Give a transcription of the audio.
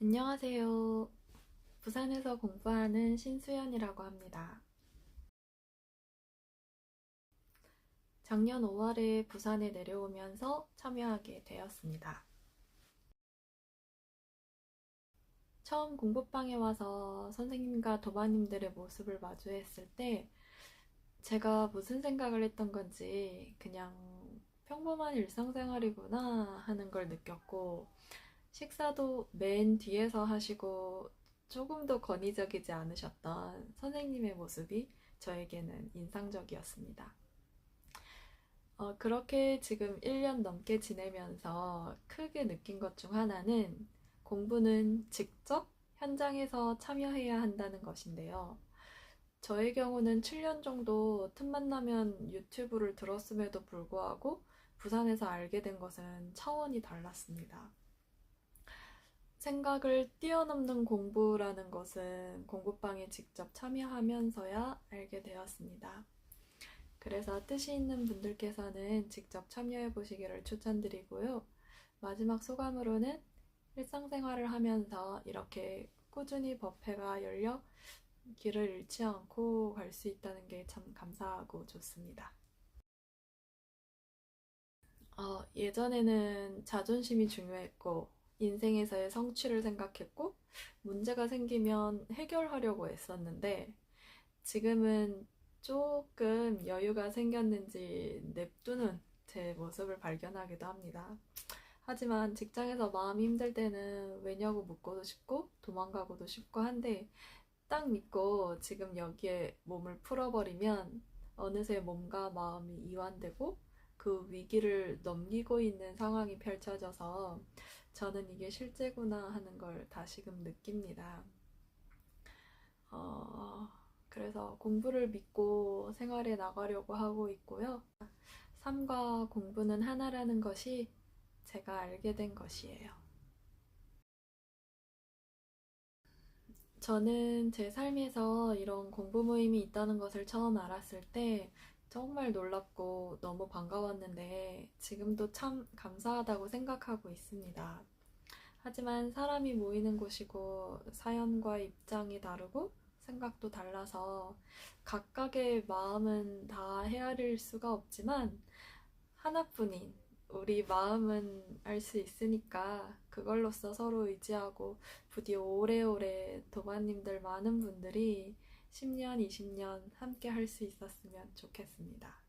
안녕하세요. 부산에서 공부하는 신수연이라고 합니다. 작년 5월에 부산에 내려오면서 참여하게 되었습니다. 처음 공부방에 와서 선생님과 도마님들의 모습을 마주했을 때 제가 무슨 생각을 했던 건지 그냥 평범한 일상생활이구나 하는 걸 느꼈고 식사도 맨 뒤에서 하시고 조금 더 권위적이지 않으셨던 선생님의 모습이 저에게는 인상적이었습니다. 어, 그렇게 지금 1년 넘게 지내면서 크게 느낀 것 중 하나는 공부는 직접 현장에서 참여해야 한다는 것인데요. 저의 경우는 7년 정도 틈만 나면 유튜브를 들었음에도 불구하고 부산에서 알게 된 것은 차원이 달랐습니다. 생각을 뛰어넘는 공부라는 것은 공부방에 직접 참여하면서야 알게 되었습니다. 그래서 뜻이 있는 분들께서는 직접 참여해 보시기를 추천드리고요. 마지막 소감으로는 일상생활을 하면서 이렇게 꾸준히 법회가 열려 길을 잃지 않고 갈 수 있다는 게 참 감사하고 좋습니다. 어, 예전에는 자존심이 중요했고, 인생에서의 성취를 생각했고, 문제가 생기면 해결하려고 했었는데, 지금은 조금 여유가 생겼는지 냅두는 제 모습을 발견하기도 합니다. 하지만 직장에서 마음이 힘들 때는 왜냐고 묻고도 싶고, 도망가고도 싶고 한데, 딱 믿고 지금 여기에 몸을 풀어버리면 어느새 몸과 마음이 이완되고 그 위기를 넘기고 있는 상황이 펼쳐져서 저는 이게 실제구나 하는 걸 다시금 느낍니다. 어, 그래서 공부를 믿고 생활에 나가려고 하고 있고요. 삶과 공부는 하나라는 것이 제가 알게 된 것이에요. 저는 제 삶에서 이런 공부 모임이 있다는 것을 처음 알았을 때 정말 놀랍고 너무 반가웠는데 지금도 참 감사하다고 생각하고 있습니다. 하지만 사람이 모이는 곳이고 사연과 입장이 다르고 생각도 달라서 각각의 마음은 다 헤아릴 수가 없지만 하나뿐인 우리 마음은 알 수 있으니까 그걸로써 서로 의지하고 부디 오래오래 도마님들 많은 분들이 10년, 20년 함께 할 수 있었으면 좋겠습니다.